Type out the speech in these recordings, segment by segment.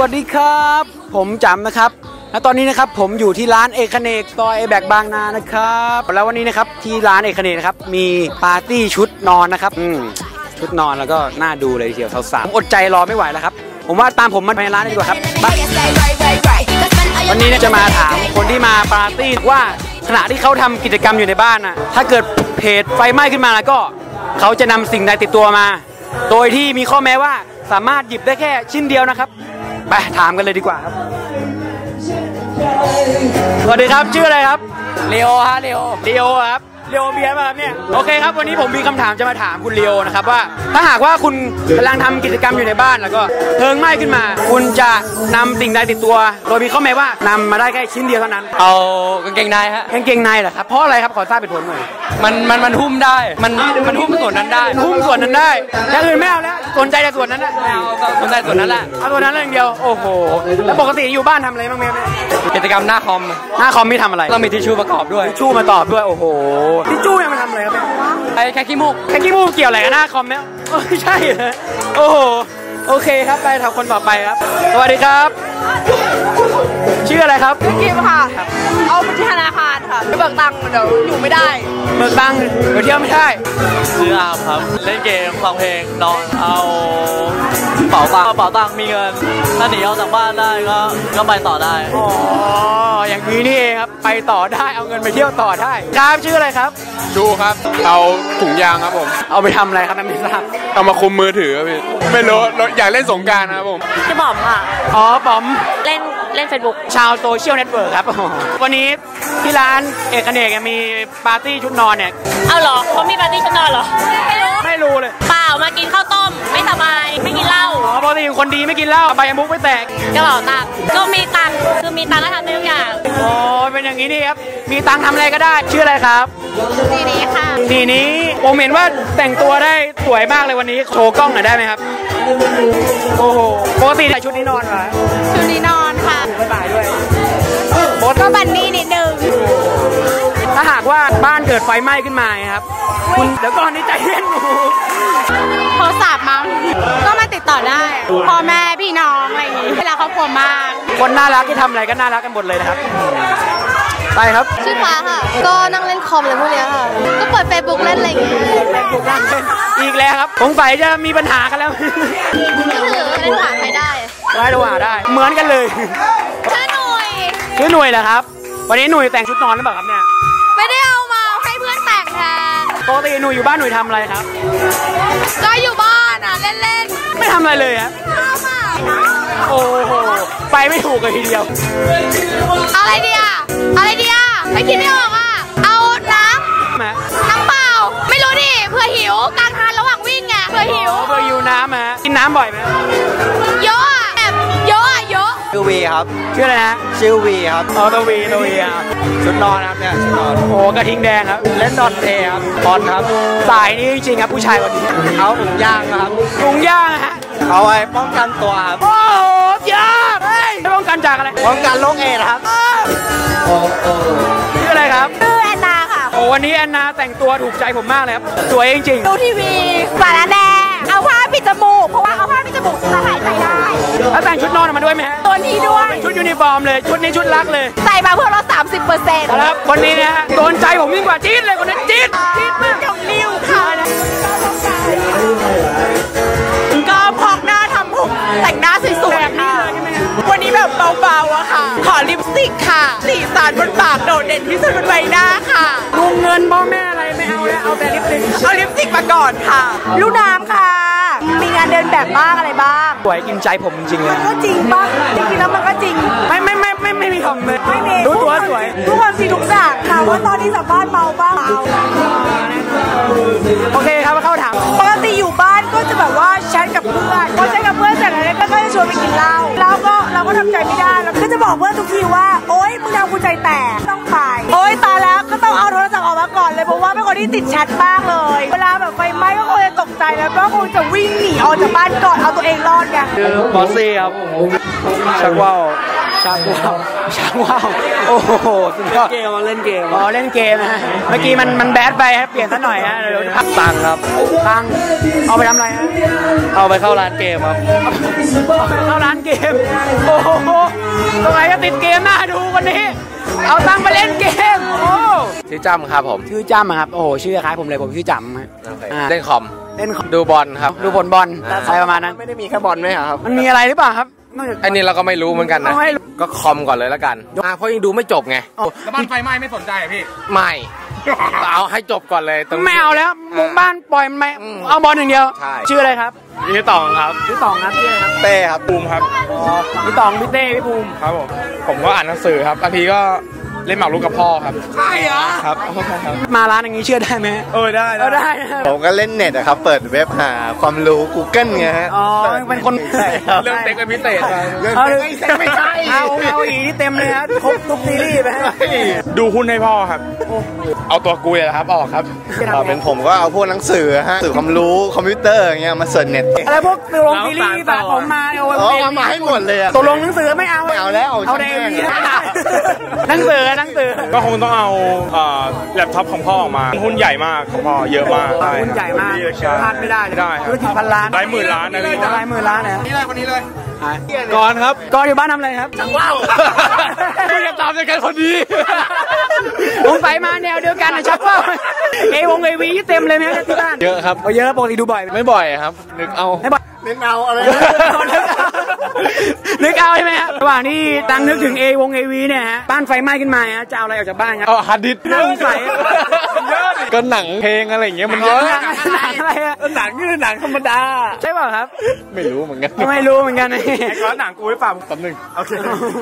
วัสดีครับ ผมจำนะครับและตอนนี้นะครับผมอยู่ที่ร้านเอกเนกซอยเอแบกบางนานะครับแล้ววันนี้นะครับที่ร้านเอกเนกนะครับมีปาร์ตี้ชุดนอนนะครับอืมชุดนอนแล้วก็น่าดูเลยทีเดียวสาวๆผมอดใจรอไม่ไหวแล้วครับ ผมว่าตามผมมาภายในร้านเลยดีกว่าครับไปวันนี้จะมาถามคนที่มาปาร์ตี้ว่าขณะที่เขาทำกิจกรรมอยู่ในบ้านน่ะถ้าเกิดเพจไฟไหม้ขึ้นมาแล้วก็ เขาจะนำสิ่งใดติดตัวมา โดยที่มีข้อแม้ว่าสามารถหยิบได้แค่ชิ้นเดียวนะครับ ไปถามกันเลยดีกว่าครับ สวัสดีครับชื่ออะไรครับเลโอฮะเลโอเลโอครับ เลโอเบียร์มาครับเนี่ยโอเคครับวันนี้ผมมีคำถามจะมาถามคุณเลโอนะครับว่า ถ้าหากว่าคุณกำลังทำกิจกรรมอยู่ในบ้านแล้วก็เพลิงไหม้ขึ้นมา คุณจะนำสิ่งใดติดตัว โดยมีข้อแม้ว่านำมาได้แค่ชิ้นเดียวเท่านั้น เอากางเกงในฮะกางเกงในเหรอครับเพราะอะไรครับขอทราบเหตุผลหน่อยมันมันมันหุ้มได้มันมันหุ้มส่วนนั้นได้หุ้มส่วนนั้นได้อย่างอื่นไม่เอาแล้วสนใจแต่ส่วนนั้นนะไม่เอาก็มันได้ส่วนนั้นแหละเอาส่วนนั้นอย่างเดียวโอ้โหแล้วปกติอยู่บ้านทำอะไรบ้างไหมครับกิจกรรมหน้าคอมหน้าคอมไม่ทำอะไรต้องมีทิชชู่ประกอบด้วยทิชชู่มาตอบด้วยโอ้โหทิชชู่ยังมาทำอะไรครับเนี่ยไอ้แค่ขี้มูกแค่กี้มูกเกี่ยวอะไรกับหน้าคอมเนี่ยเอ้ยใช่เหรอโอ้โห โอเคครับ ไปถามคนต่อไปครับ สวัสดีครับ ชื่ออะไรครับกิมค่ะ เอาไปที่ธนาคารค่ะไปเบิกตังค์เดี๋ยวอยู่ไม่ได้เบิกตังค์เดี๋ยวเที่ยวไม่ได้ซื้ออาครับเล่นเกมฟังเพลงนอนเอาเป๋าตังค์เป๋าตังค์มีเงินถ้าหนีออกจากบ้านได้ก็ก็ไปต่อได้อ๋ออย่างนี้นี่เองครับไปต่อได้เอาเงินไปเที่ยวต่อได้ครับชื่ออะไรครับดูครับ เอาถุงยางครับผม เอาไปทำอะไรครับนั่นไม่ทราบเอามาคุมมือถือครับพี่ไม่รู้อยากเล่นสงกรารนะครับผมพี่หม่อมค่ะอ๋อป๋อมเล่น เล่นเฟซบุ๊กชาวโซเชียลเน็ตเวิร์กครับอ๋อวันนี้ที่ร้านเอกเนกมีปาร์ตี้ชุดนอนเนี่ย เอาเหรอเขามีปาร์ตี้ชุดนอนเหรอ ไม่รู้ ไม่รู้เลย เปล่ามากินข้าวต้ม ไม่สบาย ไม่กินเหล้าอ๋อปกติคนดีไม่กินเหล้าใบยมุกไม่แตกกระเป๋าตังค์ก็มีตังค์คือมีตังค์ก็ทำได้ทุกอย่างอ๋อเป็นอย่างนี้นี่ครับ มีตังค์ทำอะไรก็ได้ ชื่ออะไรครับทีนี้ค่ะทีนี้ผมเห็นว่าแต่งตัวได้สวยมากเลยวันนี้ โชว์กล้องหน่อยได้ไหมครับ โอ้โห ปกติใส่ชุดนี้นอนเหรอชุดนี้นอน ก็บันนี่นิดนึง ถ้าหากว่าบ้านเกิดไฟไหม้ขึ้นมาครับ คุณเดี๋ยวก่อนนี่ใจเย็นหนูโทรศัพท์มั้งก็มาติดต่อได้พ่อแม่พี่น้องอะไรอย่างงี้เวลาครอบครัวมาก คนน่ารักที่ทำอะไรก็น่ารักกันหมดเลยนะครับ ไปครับ ชื่อฟ้าค่ะ ก็นั่งเล่นคอมอะไรพวกเนี้ยค่ะ ก็เปิด Facebook เล่นอะไรอย่างเงี้ยอีกแล้วครับสงสัยจะมีปัญหากันแล้วมือถือเล่นหาใครได้ได้ดูหาได้ เหมือนกันเลยชื่อหน่วย ชื่อหน่วยเหรอครับ วันนี้หน่วยแต่งชุดนอนหรือเปล่าครับเนี่ย ไม่ได้เอามาให้เพื่อนแต่งแทนปกติหน่วยอยู่บ้านหน่วยทำอะไรครับ ก็อยู่บ้านอะเล่นไม่ทำอะไรเลยครับๆข้าวอะโอ้โห ไปไม่ถูกเลยทีเดียวเอาอะไรดีอะเอาอะไรดีอะไม่คิดไม่ออกอะ เอาน้แหมำน้ำเปล่า ไม่รู้ดิเผื่อหิวกลางทางระหว่างวิ่งไงเผื่อหิวเบอร์ยูน้ำฮะกินน้ำบ่อยไหมเยอะ ชื่อวีครับ ชื่ออะไรนะชื่อวีครับอ๋อตัววีตัววีอะชุดนอนครับเนี่ยชุดนอนโอ้กระทิงแดงครับเล่นดอทเอครับบอลครับ สายนี้จริงๆครับผู้ชายคนนี้เอาถุงยางนะครับถุงย่างอะฮะเอาไว้ป้องกันตัวครับโอ้โหยอดเฮ้ยป้องกันจากอะไรป้องกันโรคเอดส์ครับชื่ออะไรครับชื่อแอนนาค่ะโอ้วันนี้แอนนาแต่งตัวถูกใจผมมากเลยครับสวยจริงดูทีวีสารแห ยชุดยูนิฟอร์มเลย ชุดนี้ชุดรักเลย ใส่มาเพื่อลด30เปอร์เซ็นต์แล้วคนนี้นะฮะโดนใจผมยิ่งกว่าจี๊ดเลยคนนี้จี๊ดจี๊ดมากเดี๋ยวริ้วค่ะก็พอกหน้าทำผมแต่งหน้าสวย เบาๆอะค่ะ ขอลิปสติกค่ะ สีสันบนปากโดดเด่นที่สุดบนใบหน้าค่ะลุงเงินพ่อแม่อะไรไม่เอาแล้วเอาแต่ลิปสติกเอาลิปสติกมาก่อนค่ะ ลูกน้ำค่ะ มีงานเดินแบบบ้างอะไรบ้าง สวยกินใจผมจริงๆเลยก็จริงป่ะจริงๆแล้วมันก็จริง ไม่ไม่ไม่ไม่ไม่มีทอมเลยไม่มีรู้ตัวสวย ทุกความจริงทุกอย่างค่ะว่าตอนนี้สัมภาษณ์เมาบ้างเมาโอเคครับเข้าถามปกติอยู่บ้านก็จะแบบว่าแชทกับเพื่อนพอแชทกับเพื่อนเสร็จแล้วก็จะชวนไปกินเหล้าแล้วก็ เราก็ทำใจไม่ได้แล้วก็จะบอกเพื่อนทุกทีว่า โอ๊ยมึงทำกูใจแตกต้องไป โอ๊ยตายแล้วก็ต้องเอาโทรศัพท์ออกมาก่อนเลยเพราะว่าเป็นคนที่ติดแชทมากเลย เวลาแบบไฟไหม้ก็คงจะตกใจแล้วก็คงจะวิ่งหนีออกจากบ้านก่อนเอาตัวเองรอดไงคือบอสซี่ครับชักว่าว ชักว่าวชักว่าวโอ้โหสุดยอดเกมมาเล่นเกมอ๋อเล่นเกมนะเมื่อกี้มันมันแบดไปครับเปลี่ยนซะหน่อยฮะเดี๋ยวพักตังครับตังเอาไปทำอะไรฮะเอาไปเข้าร้านเกมครับเข้าร้านเกมโอ้โหทำไมก็ติดเกมน่าดูวันนี้ เอาตังไปเล่นเกมโอ้ชื่อจ้ำครับผมชื่อจ้ำอะครับโอ้โหชื่อคล้ายผมเลยผมชื่อจำฮะอ่าเล่นคอมเล่นดูบอลครับ ดูผลบอลอะไรประมาณนั้นไม่ได้มีแค่บอลไหมครับ มันมีอะไรหรือเปล่าครับ นอกจากอันนี้เราก็ไม่รู้เหมือนกันนะ เอาให้รู้ ก็คอมก่อนเลยแล้วกันอ่าเพราะยังดูไม่จบไง แล้วบ้านไฟไหม้ไม่สนใจเหรอพี่ ไม่ เอาให้จบก่อนเลยตรงนี้ ไม่เอาแล้วมุงบ้านปล่อยมันไปอืมเอาบอลอย่างเดียว ใช่ ชื่ออะไรครับพี่ตองครับพี่ตองครับชื่ออะไรครับเต้ครับภูมิครับ พี่ตองพี่เต้พี่ภูมิครับผมผมก็อ่านหนังสือครับบางทีก็ เล่นหมากรุกกับพ่อครับ ใช่เหรอครับ มาร้านอย่างนี้เชื่อได้ไหมเออได้เออได้นะผมก็เล่นเน็ตอะครับ เปิดเว็บหาความรู้ Google ไงฮะอ๋อ เป็นคนใช่ครับเรื่องเต็กเป็นพิเศษมาเรื่องเอาเต็เลยกไม่ใช่ เอาเอาอีนี่เต็มเลยฮะครบทุกซีรีส์ไปฮะดูหุ้นให้พ่อครับ เอาตัวกูเลยครับออกครับครับเป็นผมก็เอาพวกหนังสือฮะสื่อความรู้คอมพิวเตอร์อย่างเงี้ยมาเสิร์ชเน็ตอะไรพวกตัวลงซีรีส์ฝากผมมาโอ้ยอ๋อเอามาให้หมดเลยอะตกลงหนังสือไม่เอาไม่เอาแล้วเอาในช่างแม่งหนังสือหนังสือก็คงต้องเอาเอ่อแล็ปท็อปของพ่อออกมาหุ้นใหญ่มากของพ่อเยอะมากหุ้นใหญ่มากใช่พลาดไม่ได้เลยไม่ได้ครับธุรกิจพันล้านหลายหมื่นล้านนะพี่หลายหมื่นล้านนะนี่เลยคนนี้เลย ก่อนครับก่อนอยู่บ้านทำอะไรครับว้าวไม่จะตามใจกันคนดีผมไปมาแนวเดียวกันนะชักว่าวเอวงเอวีเต็มเลยไหมครับที่บ้านเยอะครับเอาเยอะปกติดูบ่อยไหมไม่บ่อยครับนึกเอาไม่บ่อยเน้นเอาอะไรนึกเอาใช่ไหมฮะระหว่างที่ตังนึกถึงเอวงเอวีเนี่ยฮะบ้านไฟไหม้ขึ้นมาฮะจะเอาอะไรออกจากบ้านครับเอาฮาร์ดดิสก์น่าสงสัยเยอะดิ ก็หนังเพลงอะไรอย่างเงี้ยมันเยอะหนังหนังอะไรอะหนังคือหนังธรรมดา ใช่เปล่าครับ ไม่รู้เหมือนกันไม่รู้เหมือนกันไอ้ก้อนหนังกูไว้ฝากแป๊บนึงโอเค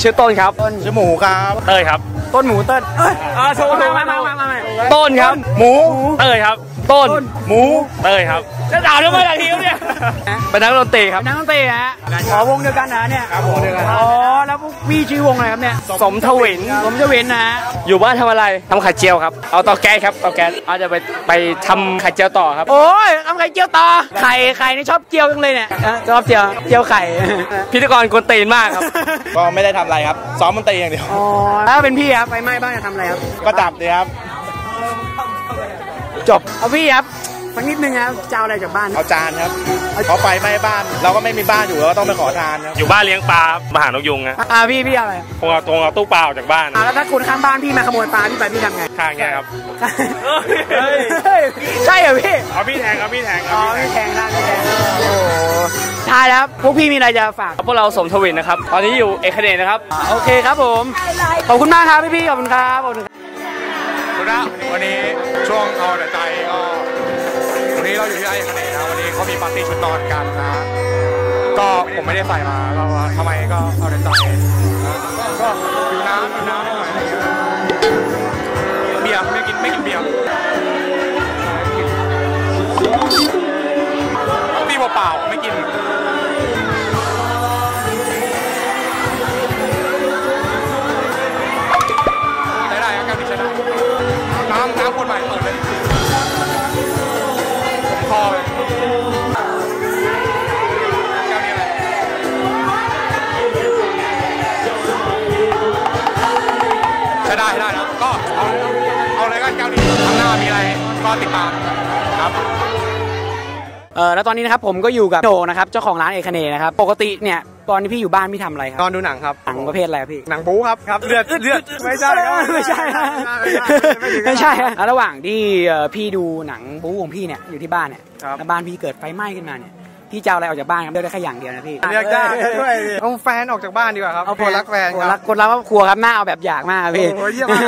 ชื่อต้นครับชื่อหมูครับเต้ยครับ ต้นหมูเต้นเอ้ยอ่าโชว์โชว์มามามามามาต้นครับ หมูเต้ยครับ ต้นหมูเต้ยครับ จะด่าทำไมล่ะทีเนี่ยเป็นนักดนตรีครับนักดนตรีฮะขอวงเดียวกันนะเนี่ยครับวงเดียวกันอ๋อแล้วพวกพี่ชื่อวงอะไรครับเนี่ยสมทวินผมจะเว้นนะฮะอยู่บ้านทำอะไรทำไข่เจียวครับเอาเตาแก๊สครับเตาแก๊สอาจจะไปไปทำไข่เจียวต่อครับ โอ้ยทำไข่เจียวต่อไข่ไข่นี่ชอบเจียวจังเลยเนี่ยเออชอบเจียวเจียวไข่พิธีกรกวนตีนมากครับก็ไม่ได้ทำอะไรครับซ้อมมันตรีอย่างเดียวอ๋อแล้วเป็นพี่ครับไฟไหม้บ้านจะทำอะไรครับก็จับเลยครับจบเอาพี่ครับ สักนิดนึงครับจะเอาอะไรจากบ้าน เอาจานครับเขาไฟไหม้บ้าน เราก็ไม่มีบ้านอยู่เราก็ต้องไปขอทานครับอยู่บ้านเลี้ยงปลามาหานกยุงนะอ่าพี่พี่เอาอะไรคงเอาตรงเอาตู้ปลาออกจากบ้านอ่าแล้วถ้าคนข้างบ้านพี่มาขโมยปลาพี่ไปพี่ทำไงข้างเงี้ยครับเฮ้ยใช่เหรอพี่เอาพี่แทงเอาพี่แทงอ๋อเอาไม่พี่แทงแทงได้ไม่แทงโอ้โหท้ายแล้วพวกพี่มีอะไรจะฝากพวกเราสมทวินนะครับ ตอนนี้อยู่เอกเดนนะครับโอเคครับผมขอบคุณมากครับพี่พี่ๆขอบคุณครับขอบคุณครับคุณนะวันนี้ช่วงเอาแต่ใจก็วั นนี้เราอยู่ที่ไอคอนเดนนะวันนี้เขามีปาร์ตี้ชุดนอนกันนะ ก็ผมไม่ได้ใส่มาก็ทำไมก็เอาแต่ใจนะก็อยู่น้ำอยู่น้ำหน่อยเบียร์ไม่กินไม่กินเบียร์พี่เปล่าๆไม่กิน ติดตามครับเออแล้วตอนนี้นะครับผมก็อยู่กับโหนงนะครับเจ้าของร้านเอกเนกนะครับปกติเนี่ยตอนที่พี่อยู่บ้านพี่ทำอะไรครับนอนดูหนังครับหนังประเภทอะไรครับพี่หนังบู๊ครับครับเลือดเลือดไม่ใช่ครับไม่ใช่ฮะไม่ใช่ฮะแล้วระหว่างที่เอ่อพี่ดูหนังบู๊ของพี่เนี่ยอยู่ที่บ้านเนี่ยครับแล้วบ้านพี่เกิดไฟไหม้ขึ้นมาเนี่ย พี่จะเอาอะไรออกจากบ้านครับเลือกได้แค่อย่างเดียวนะพี่เรียกได้ด้วยเอาแฟนออกจากบ้านดีกว่าครับเอาคนรักแฟนคนครัรักบคนรักครอบครัวครับหน้าเอาแบบอยากมากครับพี่โอ้โหเยี่ยมมาก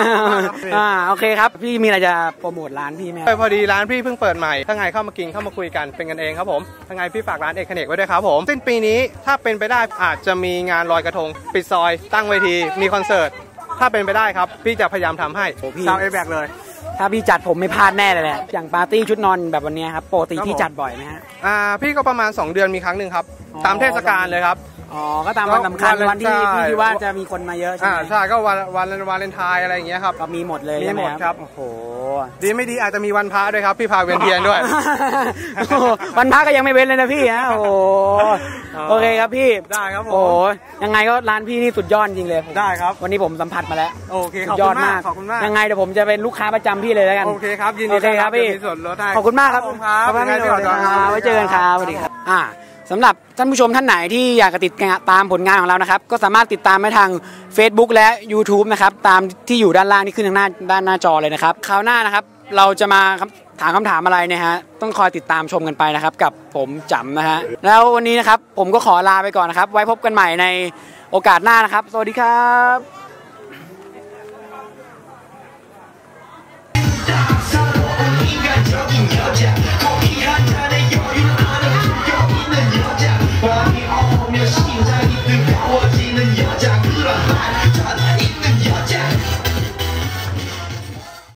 ครับอ่าโอเคครับพี่มีอะไรจะโปรโมทร้านพี่ไหมครับเออพอดีร้านพี่เพิ่งเปิดใหม่ถ้าไงเข้ามากินเข้ามาคุยกันเป็นกันเองครับผมถ้าไงพี่ฝากร้านเอกเนกไว้ด้วยครับผมสิ้นปีนี้ถ้าเป็นไปได้อาจจะมีงานลอยกระทงปิดซอย ตั้งเวทีมีคอนเสิร์ตถ้าเป็นไปได้ครับพี่จะพยายามทำให้โอ้พี่ชาวเอแบกเลย ถ้าพี่จัดผมไม่พลาดแน่เลยแหละอย่างปาร์ตี้ชุดนอนแบบวันเนี้ยครับปกติครับพี่ผมจัดบ่อยไหมฮะอ่าพี่ก็ประมาณ 2 เดือนมีครั้งหนึ่งครับอ๋อตามเทศกาลเลยครับ อ๋อ ก็ตามวันสำคัญก็วันที่ใช่ที่ที่ว่าจะมีคนมาเยอะใช่อ่าไหมใช่ก็วันวันวาเลนไทน์อะไรอย่างเงี้ยครับก็มีหมดเลยมีใช่ไหมหมดครับโอ้โหดีไม่ดีอาจจะมีวันพระด้วยครับพี่พาเวียนเทียนด้วยโอ้โหวันพักก็ยังไม่เว้นเลยนะพี่ฮะโอ้โหโอเคครับพี่ได้ครับผมโอ้โหยังไงก็ร้านพี่นี่สุดยอดจริงเลยได้ครับ วันนี้ผมสัมผัสมาแล้วโอเคสุขอบดยอคุดณมามากกขอบคุณมากยังไงเดี๋ยวผมจะเป็นลูกค้าประจำพี่เลยแล้วกันโอเคครับยินดีโอเคครับพี่มีส่วนลดให้ขอบคุณมากครับผมครับขอบคุณมากยังไงพี่เดี๋ยวครับไว้เจอกันครับสวัสดีครับอ่า สำหรับท่านผู้ชมท่านไหนที่อยากจะติดตามผลงานของเรานะครับ ก็สามารถติดตามได้ทาง Facebook และ YouTube นะครับ ตามที่อยู่ด้านล่างที่ขึ้นทางหน้าด้านหน้าจอเลยนะครับคราวหน้านะครับ เราจะมาถามคำถามอะไรเนี่ยฮะต้องคอยติดตามชมกันไปนะครับ กับผมจำนะฮะแล้ววันนี้นะครับผมก็ขอลาไปก่อนนะครับ ไว้พบกันใหม่ในโอกาสหน้านะครับ สวัสดีครับ 심장이 뜨거워지는